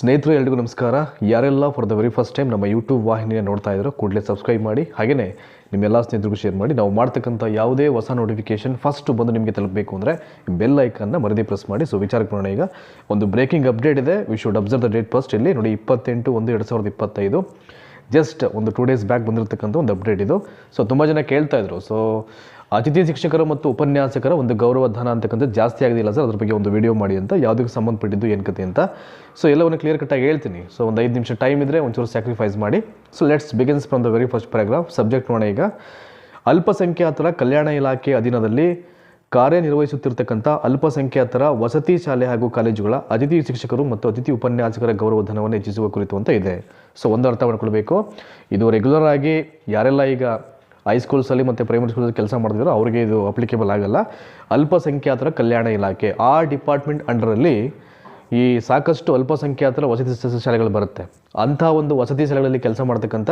ಸ್ನೇಹಿತರು, ಎಲ್ರಿಗೂ ನಮಸ್ಕಾರ. ಯಾರೆಲ್ಲ for the very first time ನಮ್ಮ ಯೂಟ್ಯೂಬ್ ವಾಹಿನಿಯ ನೋಡ್ತಾ ಇದ್ರು ಕೂಡಲೇ ಸಬ್ಸ್ಕ್ರೈಬ್ ಮಾಡಿ. ಹಾಗೆಯೇ ನಿಮ್ಮೆಲ್ಲ ಸ್ನೇಹಿತರಿಗೂ ಶೇರ್ ಮಾಡಿ. ನಾವು ಮಾಡ್ತಕ್ಕಂಥ ಯಾವುದೇ ಹೊಸ ನೋಟಿಫಿಕೇಶನ್ ಫಸ್ಟ್ ಬಂದು ನಿಮಗೆ ತಲುಪಬೇಕು ಅಂದರೆ ಬೆಲ್ ಐಕನ್ನ ಮರದಿ ಪ್ರೆಸ್ ಮಾಡಿ. ಸೊ ವಿಚಾರಕ್ಕೆ ನೋಡೋಣ ಈಗ. ಒಂದು ಬ್ರೇಕಿಂಗ್ ಅಪ್ಡೇಟ್ ಇದೆ. We should observe the date first ಇಲ್ಲಿ ನೋಡಿ, ಇಪ್ಪತ್ತೆಂಟು ಒಂದು ಎರಡು ಸಾವಿರದ ಇಪ್ಪತ್ತೈದು. ಜಸ್ಟ್ ಒಂದು ಟೂ ಡೇಸ್ ಬ್ಯಾಕ್ ಬಂದಿರತಕ್ಕಂಥ ಒಂದು ಅಪ್ಡೇಟ್ ಇದು. ಸೊ ತುಂಬ ಜನ ಕೇಳ್ತಾ ಇದ್ರು. ಸೊ ಅತಿಥಿ ಶಿಕ್ಷಕರು ಮತ್ತು ಉಪನ್ಯಾಸಕರ ಒಂದು ಗೌರವ ಧನ ಅಂತಕ್ಕಂಥದ್ದು ಜಾಸ್ತಿ ಆಗೋದಿಲ್ಲ ಸರ್. ಅದ್ರ ಬಗ್ಗೆ ಒಂದು ವಿಡಿಯೋ ಮಾಡಿ ಅಂತ, ಯಾವುದಕ್ಕೆ ಸಂಬಂಧಪಟ್ಟಿದ್ದು, ಏನು ಕತೆ ಅಂತ. ಸೊ ಎಲ್ಲವನ್ನು ಕ್ಲಿಯರ್ ಕಟ್ಟಾಗಿ ಹೇಳ್ತೀನಿ. ಸೊ ಒಂದು ಐದು ನಿಮಿಷ ಟೈಮ್ ಇದ್ದರೆ ಒಂಚೂರು ಸ್ಯಾಕ್ರಿಫೈಸ್ ಮಾಡಿ. So let's begins from the very first paragraph subject ನೋಡೋಣ ಈಗ. ಅಲ್ಪಸಂಖ್ಯಾತರ ಕಲ್ಯಾಣ ಇಲಾಖೆ ಅಧೀನದಲ್ಲಿ ಕಾರ್ಯನಿರ್ವಹಿಸುತ್ತಿರ್ತಕ್ಕಂಥ ಅಲ್ಪಸಂಖ್ಯಾತರ ವಸತಿ ಶಾಲೆ ಹಾಗೂ ಕಾಲೇಜುಗಳ ಅತಿಥಿ ಶಿಕ್ಷಕರು ಮತ್ತು ಅತಿಥಿ ಉಪನ್ಯಾಸಕರ ಗೌರವ ಧನವನ್ನು ಹೆಚ್ಚಿಸುವ ಕುರಿತು ಅಂತ ಇದೆ. ಸೊ ಒಂದು ಅರ್ಥ ಮಾಡ್ಕೊಳ್ಬೇಕು ಇದು ರೆಗ್ಯುಲರ್ ಆಗಿ ಯಾರೆಲ್ಲ ಈಗ ಹೈಸ್ಕೂಲ್ಸಲ್ಲಿ ಮತ್ತು ಪ್ರೈಮರಿ ಸ್ಕೂಲಲ್ಲಿ ಕೆಲಸ ಮಾಡಿದ್ರು ಅವರಿಗೆ ಇದು ಅಪ್ಲಿಕೇಬಲ್ ಆಗಲ್ಲ. ಅಲ್ಪಸಂಖ್ಯಾತರ ಕಲ್ಯಾಣ ಇಲಾಖೆ, ಆ ಡಿಪಾರ್ಟ್ಮೆಂಟ್ ಅಂಡರಲ್ಲಿ ಈ ಸಾಕಷ್ಟು ಅಲ್ಪಸಂಖ್ಯಾತರ ವಸತಿ ಶಾಲೆಗಳು ಬರುತ್ತೆ. ಅಂಥ ಒಂದು ವಸತಿ ಶಾಲೆಗಳಲ್ಲಿ ಕೆಲಸ ಮಾಡ್ತಕ್ಕಂಥ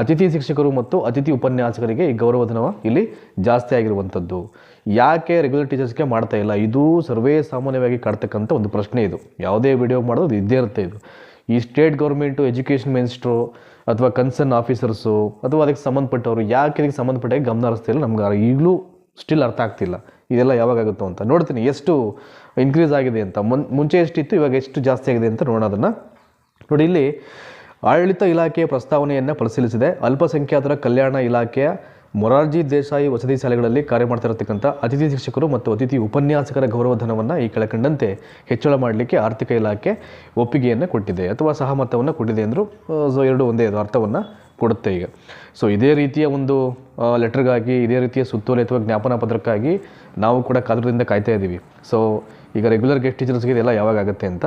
ಅತಿಥಿ ಶಿಕ್ಷಕರು ಮತ್ತು ಅತಿಥಿ ಉಪನ್ಯಾಸಕರಿಗೆ ಈ ಗೌರವಧನ ಇಲ್ಲಿ ಜಾಸ್ತಿ ಆಗಿರುವಂಥದ್ದು. ಯಾಕೆ ರೆಗ್ಯುಲರ್ ಟೀಚರ್ಸ್ಗೆ ಮಾಡ್ತಾ ಇಲ್ಲ? ಇದು ಸರ್ವೇ ಸಾಮಾನ್ಯವಾಗಿ ಕಾಡ್ತಕ್ಕಂಥ ಒಂದು ಪ್ರಶ್ನೆ ಇದು. ಯಾವುದೇ ವಿಡಿಯೋ ಮಾಡೋದು ಇದ್ದೇ ಇರುತ್ತೆ ಇದು. ಈ ಸ್ಟೇಟ್ ಗೌರ್ಮೆಂಟು ಎಜುಕೇಷನ್ ಮಿನಿಸ್ಟ್ರು ಅಥವಾ ಕನ್ಸರ್ನ್ ಆಫೀಸರ್ಸು ಅಥವಾ ಅದಕ್ಕೆ ಸಂಬಂಧಪಟ್ಟವರು ಯಾಕೆ ಇದಕ್ಕೆ ಸಂಬಂಧಪಟ್ಟಾಗ ಗಮನ ಹರಿಸ್ತಿಲ್ಲ? ನಮ್ಗೆ ಈಗಲೂ ಸ್ಟಿಲ್ ಅರ್ಥ ಆಗ್ತಿಲ್ಲ. ಇದೆಲ್ಲ ಯಾವಾಗ ಆಗುತ್ತೋ ಅಂತ. ನೋಡ್ತೀನಿ ಎಷ್ಟು ಇನ್ಕ್ರೀಸ್ ಆಗಿದೆ ಅಂತ. ಮುನ್, ಮುಂಚೆ ಎಷ್ಟಿತ್ತು, ಇವಾಗ ಎಷ್ಟು ಜಾಸ್ತಿ ಆಗಿದೆ ಅಂತ ನೋಡೋಣ ಅದನ್ನು. ನೋಡಿ ಇಲ್ಲಿ, ಆಡಳಿತ ಇಲಾಖೆಯ ಪ್ರಸ್ತಾವನೆಯನ್ನು ಪರಿಶೀಲಿಸಿದೆ. ಅಲ್ಪಸಂಖ್ಯಾತರ ಕಲ್ಯಾಣ ಇಲಾಖೆಯ ಮೊರಾರ್ಜಿ ದೇಸಾಯಿ ವಸತಿ ಶಾಲೆಗಳಲ್ಲಿ ಕಾರ್ಯ ಮಾಡ್ತಾ ಇರತಕ್ಕಂಥ ಅತಿಥಿ ಶಿಕ್ಷಕರು ಮತ್ತು ಅತಿಥಿ ಉಪನ್ಯಾಸಕರ ಗೌರವಧನವನ್ನು ಈ ಕೆಳಕಂಡಂತೆ ಹೆಚ್ಚಳ ಮಾಡಲಿಕ್ಕೆ ಆರ್ಥಿಕ ಇಲಾಖೆ ಒಪ್ಪಿಗೆಯನ್ನು ಕೊಟ್ಟಿದೆ ಅಥವಾ ಸಹಮತವನ್ನು ಕೊಟ್ಟಿದೆ ಅಂದರು ಸೊ ಎರಡು ಒಂದೇ ಅರ್ಥವನ್ನು ಕೊಡುತ್ತೆ ಈಗ. ಸೊ ಇದೇ ರೀತಿಯ ಒಂದು ಲೆಟರ್ಗಾಗಿ, ಇದೇ ರೀತಿಯ ಸುತ್ತೋಲೆ ಅಥವಾ ಜ್ಞಾಪನ ಪತ್ರಕ್ಕಾಗಿ ನಾವು ಕೂಡ ಕಾದ್ರದಿಂದ ಕಾಯ್ತಾ ಇದ್ದೀವಿ. ಸೊ ಈಗ ರೆಗ್ಯುಲರ್ ಗೆಸ್ಟ್ ಟೀಚರ್ಸ್ಗೆ ಇದೆಲ್ಲ ಯಾವಾಗ ಆಗುತ್ತೆ ಅಂತ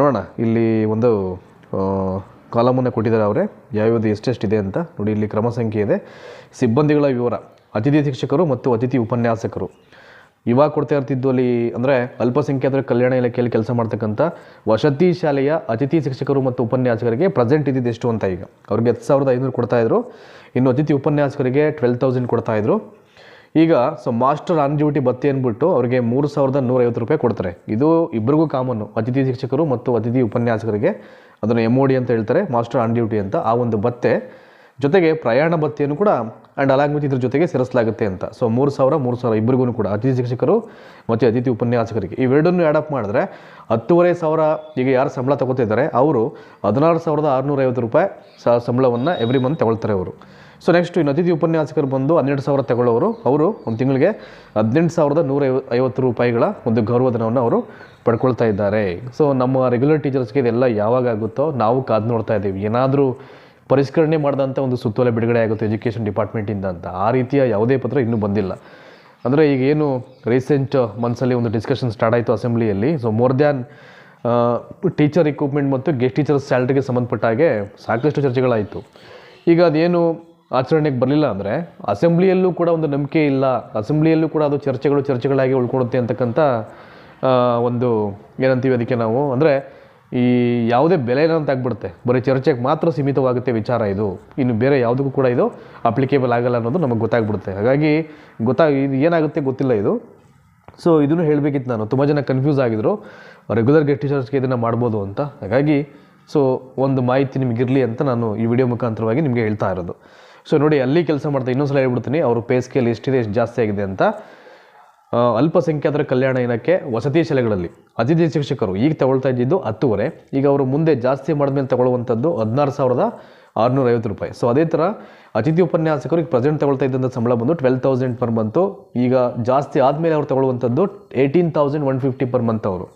ನೋಡೋಣ. ಇಲ್ಲಿ ಒಂದು ಕಾಲಮನ್ನು ಕೊಟ್ಟಿದ್ದಾರೆ ಅವರೇ. ಯಾವ್ಯಾವುದು ಎಷ್ಟೆಷ್ಟಿದೆ ಅಂತ ನೋಡಿ, ಇಲ್ಲಿ ಕ್ರಮ ಸಂಖ್ಯೆ ಇದೆ. ಸಿಬ್ಬಂದಿಗಳ ವಿವರ, ಅತಿಥಿ ಶಿಕ್ಷಕರು ಮತ್ತು ಅತಿಥಿ ಉಪನ್ಯಾಸಕರು. ಇವಾಗ ಕೊಡ್ತಾ ಇರ್ತಿದ್ದು ಅಲ್ಲಿ ಅಂದರೆ ಅಲ್ಪಸಂಖ್ಯಾತರ ಕಲ್ಯಾಣ ಇಲಾಖೆಯಲ್ಲಿ ಕೆಲಸ ಮಾಡ್ತಕ್ಕಂಥ ವಸತಿ ಶಾಲೆಯ ಅತಿಥಿ ಶಿಕ್ಷಕರು ಮತ್ತು ಉಪನ್ಯಾಸಕರಿಗೆ ಪ್ರೆಸೆಂಟ್ ಇದ್ದಿದ್ದು ಎಷ್ಟು ಅಂತ ಈಗ. ಅವ್ರಿಗೆ ಹತ್ತು ಸಾವಿರದ ಐನೂರು ಕೊಡ್ತಾಯಿದ್ರು ಇನ್ನು ಅತಿಥಿ ಉಪನ್ಯಾಸಕರಿಗೆ ಟ್ವೆಲ್ ತೌಸಂಡ್ ಕೊಡ್ತಾಯಿದ್ರು ಈಗ ಸೊ ಮಾಸ್ಟರ್ ಆನ್ ಡ್ಯೂಟಿ ಬತ್ತಿ ಅಂದ್ಬಿಟ್ಟು ಅವರಿಗೆ ಮೂರು ಸಾವಿರದ ನೂರೈವತ್ತು ರೂಪಾಯಿ ಕೊಡ್ತಾರೆ. ಇದು ಇಬ್ಬರಿಗೂ ಕಾಮನ್ನು ಅತಿಥಿ ಶಿಕ್ಷಕರು ಮತ್ತು ಅತಿಥಿ ಉಪನ್ಯಾಸಕರಿಗೆ ಅದನ್ನು ಎಂ ಅಂತ ಹೇಳ್ತಾರೆ ಮಾಸ್ಟರ್ ಆನ್ ಡ್ಯೂಟಿ ಅಂತ ಆ ಒಂದು ಭತ್ತೆ ಜೊತೆಗೆ ಪ್ರಯಾಣ ಭತ್ಯೆಯನ್ನು ಕೂಡ ಆ್ಯಂಡ್ ಅಲಾಂಗ್ ವಿತ್ ಇದ್ರ ಜೊತೆಗೆ ಸೇರಿಸಲಾಗುತ್ತೆ ಅಂತ. ಸೊ ಮೂರು ಸಾವಿರ ಮೂರು ಸಾವಿರ ಇಬ್ಬರಿಗೂ ಕೂಡ ಅತಿಥಿ ಶಿಕ್ಷಕರು ಮತ್ತು ಅತಿಥಿ ಉಪನ್ಯಾಸಕರಿಗೆ ಇವೆರಡನ್ನು ಆ್ಯಡಪ್ ಮಾಡಿದ್ರೆ ಹತ್ತುವರೆ ಸಾವಿರ ಈಗ ಯಾರು ಸಂಬಳ ತಗೋತಿದ್ದಾರೆ ಅವರು ಹದಿನಾರು ಸಾವಿರದ ಆರುನೂರೈವತ್ತು ರೂಪಾಯಿ ಸ ಸಂಬಳವನ್ನು ಎವ್ರಿ ಮಂತ್ ತಗೊಳ್ತಾರೆ ಅವರು. ಸೊ ನೆಕ್ಸ್ಟ್ ಇನ್ನು ಅತಿಥಿ ಉಪನ್ಯಾಸಕರು ಬಂದು ಹನ್ನೆರಡು ಸಾವಿರ ತಗೊಳ್ಳೋರು, ಅವರು ಒಂದು ತಿಂಗಳಿಗೆ ಹದಿನೆಂಟು ಸಾವಿರದ ನೂರ ಐವತ್ತು ರೂಪಾಯಿಗಳ ಒಂದು ಗೌರವಧನವನ್ನು ಅವರು ಪಡ್ಕೊಳ್ತಾ ಇದ್ದಾರೆ. ಸೊ ನಮ್ಮ ರೆಗ್ಯುಲರ್ ಟೀಚರ್ಸ್ಗೆ ಇದೆಲ್ಲ ಯಾವಾಗ ಆಗುತ್ತೋ ನಾವು ಕಾದು ನೋಡ್ತಾ ಇದ್ದೀವಿ. ಏನಾದರೂ ಪರಿಷ್ಕರಣೆ ಮಾಡಿದಂಥ ಒಂದು ಸುತ್ತೋಲೆ ಬಿಡುಗಡೆ ಆಗುತ್ತೆ ಎಜುಕೇಷನ್ ಡಿಪಾರ್ಟ್ಮೆಂಟಿಂದ ಅಂತ. ಆ ರೀತಿಯ ಯಾವುದೇ ಪತ್ರ ಇನ್ನೂ ಬಂದಿಲ್ಲ. ಅಂದರೆ ಈಗ ಏನು ರೀಸೆಂಟ್ ಮಂತ್ಸಲ್ಲಿ ಒಂದು ಡಿಸ್ಕಷನ್ ಸ್ಟಾರ್ಟ್ ಆಯಿತು ಅಸೆಂಬ್ಲಿಯಲ್ಲಿ so more than teacher equipment ಮತ್ತು ಗೆಸ್ಟ್ ಟೀಚರ್ ಸ್ಯಾಲ್ರಿಗೆ ಸಂಬಂಧಪಟ್ಟ ಹಾಗೆ ಸಾಕಷ್ಟು ಚರ್ಚೆಗಳಾಯಿತು. ಈಗ ಅದೇನು ಆಚರಣೆಗೆ ಬರಲಿಲ್ಲ ಅಂದರೆ ಅಸೆಂಬ್ಲಿಯಲ್ಲೂ ಕೂಡ ಒಂದು ನಂಬಿಕೆ ಇಲ್ಲ. ಅಸೆಂಬ್ಲಿಯಲ್ಲೂ ಕೂಡ ಅದು ಚರ್ಚೆಗಳು ಚರ್ಚೆಗಳಾಗಿ ಉಳ್ಕೊಡುತ್ತೆ ಅಂತಕ್ಕಂಥ ಒಂದು ಏನಂತೀವಿ ಅದಕ್ಕೆ ನಾವು ಅಂದರೆ ಈ ಯಾವುದೇ ಬೆಲೆ ಅಂತ ಆಗ್ಬಿಡುತ್ತೆ? ಬರೀ ಚರ್ಚೆಗೆ ಮಾತ್ರ ಸೀಮಿತವಾಗುತ್ತೆ ವಿಚಾರ ಇದು. ಇನ್ನು ಬೇರೆ ಯಾವುದಕ್ಕೂ ಕೂಡ ಇದು ಅಪ್ಲಿಕೇಬಲ್ ಆಗಲ್ಲ ಅನ್ನೋದು ನಮಗೆ ಗೊತ್ತಾಗ್ಬಿಡುತ್ತೆ. ಹಾಗಾಗಿ ಗೊತ್ತಾಗ ಇದು ಏನಾಗುತ್ತೆ ಗೊತ್ತಿಲ್ಲ ಇದು. ಸೊ ಇದನ್ನು ಹೇಳಬೇಕಿತ್ತು ನಾನು. ತುಂಬ ಜನ ಕನ್ಫ್ಯೂಸ್ ಆಗಿದ್ರು. ರೆಗ್ಯುಲರ್ ಗೆಸ್ಟ್ ಟೀಚರ್ಸ್ಗೆ ಇದನ್ನು ಮಾಡ್ಬೋದು ಅಂತ. ಹಾಗಾಗಿ ಸೊ ಒಂದು ಮಾಹಿತಿ ನಿಮಗಿರಲಿ ಅಂತ ನಾನು ಈ ವಿಡಿಯೋ ಮುಖಾಂತರವಾಗಿ ನಿಮಗೆ ಹೇಳ್ತಾ ಇರೋದು. ಸೊ ನೋಡಿ, ಅಲ್ಲಿ ಕೆಲಸ ಮಾಡ್ತಾ ಇನ್ನೊಂದು ಸಲ ಹೇಳ್ಬಿಡ್ತೀನಿ. ಅವರು ಪೇ ಸ್ಕೇಲ್ ಎಷ್ಟಿದೆ, ಎಷ್ಟು ಜಾಸ್ತಿ ಆಗಿದೆ ಅಂತ. ಅಲ್ಪಸಂಖ್ಯಾತರ ಕಲ್ಯಾಣ ಇಲಾಖೆ ವಸತಿ ಶಾಲೆಗಳಲ್ಲಿ ಅತಿಥಿ ಶಿಕ್ಷಕರು ಈಗ ತಗೊಳ್ತಾ ಇದ್ದಿದ್ದು ಹತ್ತುವರೆ. ಈಗ ಅವರು ಮುಂದೆ ಜಾಸ್ತಿ ಮಾಡಿದ್ಮೇಲೆ ತಗೊಳ್ಳುವಂಥದ್ದು ಹದಿನಾರು ಸಾವಿರದ ಆರುನೂರ ಐವತ್ತು ರೂಪಾಯಿ. ಸೊ ಅದೇ ಥರ ಅತಿಥಿ ಉಪನ್ಯಾಸಕರು ಈಗ ಪ್ರೆಸೆಂಟ್ ತಗೊಳ್ತಾ ಇದ್ದಂಥ ಸಂಬಳ ಬಂದು ಟ್ವೆಲ್ ತೌಸಂಡ್ ಪರ್ ಮಂತು ಈಗ ಜಾಸ್ತಿ ಆದಮೇಲೆ ಅವ್ರು ತಗೊಳ್ಳುವಂಥದ್ದು eighteen thousand one fifty per month ಅವರು.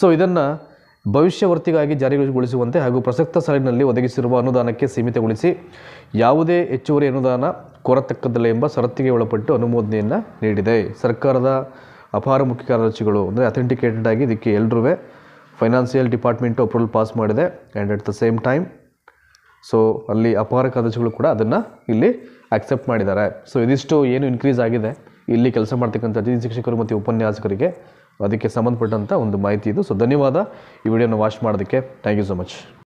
ಸೊ ಇದನ್ನು ಭವಿಷ್ಯವರ್ತಿಗಾಗಿ ಜಾರಿಗೊಳಿಸುವಂತೆ ಹಾಗೂ ಪ್ರಸಕ್ತ ಸಾಲಿನಲ್ಲಿ ಒದಗಿಸಿರುವ ಅನುದಾನಕ್ಕೆ ಸೀಮಿತಗೊಳಿಸಿ ಯಾವುದೇ ಹೆಚ್ಚುವರಿ ಅನುದಾನ ಕೊರತಕ್ಕದ್ದಲ್ಲ ಎಂಬ ಷರತ್ತಿಗೆ ಒಳಪಟ್ಟು ಅನುಮೋದನೆಯನ್ನು ನೀಡಿದೆ. ಸರ್ಕಾರದ ಅಪಾರ ಮುಖ್ಯ ಕಾರ್ಯದರ್ಶಿಗಳು ಅಂದರೆ ಅಥೆಂಟಿಕೇಟೆಡ್ ಆಗಿ ಇದಕ್ಕೆ ಎಲ್ಲರೂ ಫೈನಾನ್ಸಿಯಲ್ ಡಿಪಾರ್ಟ್ಮೆಂಟು ಅಪ್ರೂವಲ್ ಪಾಸ್ ಮಾಡಿದೆ and at the same time so ಅಲ್ಲಿ ಅಪಾರ ಕಾರ್ಯದರ್ಶಿಗಳು ಕೂಡ ಅದನ್ನು ಇಲ್ಲಿ ಅಕ್ಸೆಪ್ಟ್ ಮಾಡಿದ್ದಾರೆ. ಸೊ ಇದಿಷ್ಟು ಏನು ಇನ್ಕ್ರೀಸ್ ಆಗಿದೆ, ಇಲ್ಲಿ ಕೆಲಸ ಮಾಡ್ತಕ್ಕಂಥ ಅತಿಥಿ ಶಿಕ್ಷಕರು ಮತ್ತು ಉಪನ್ಯಾಸಕರಿಗೆ. ಅದಕ್ಕೆ ಸಂಬಂಧಪಟ್ಟಂಥ ಒಂದು ಮಾಹಿತಿ ಇದು. ಸೊ ಧನ್ಯವಾದ. ಈ ವಿಡಿಯೋನ ವಾಚ್ ಮಾಡೋದಕ್ಕೆ ಥ್ಯಾಂಕ್ ಯು ಸೊ ಮಚ್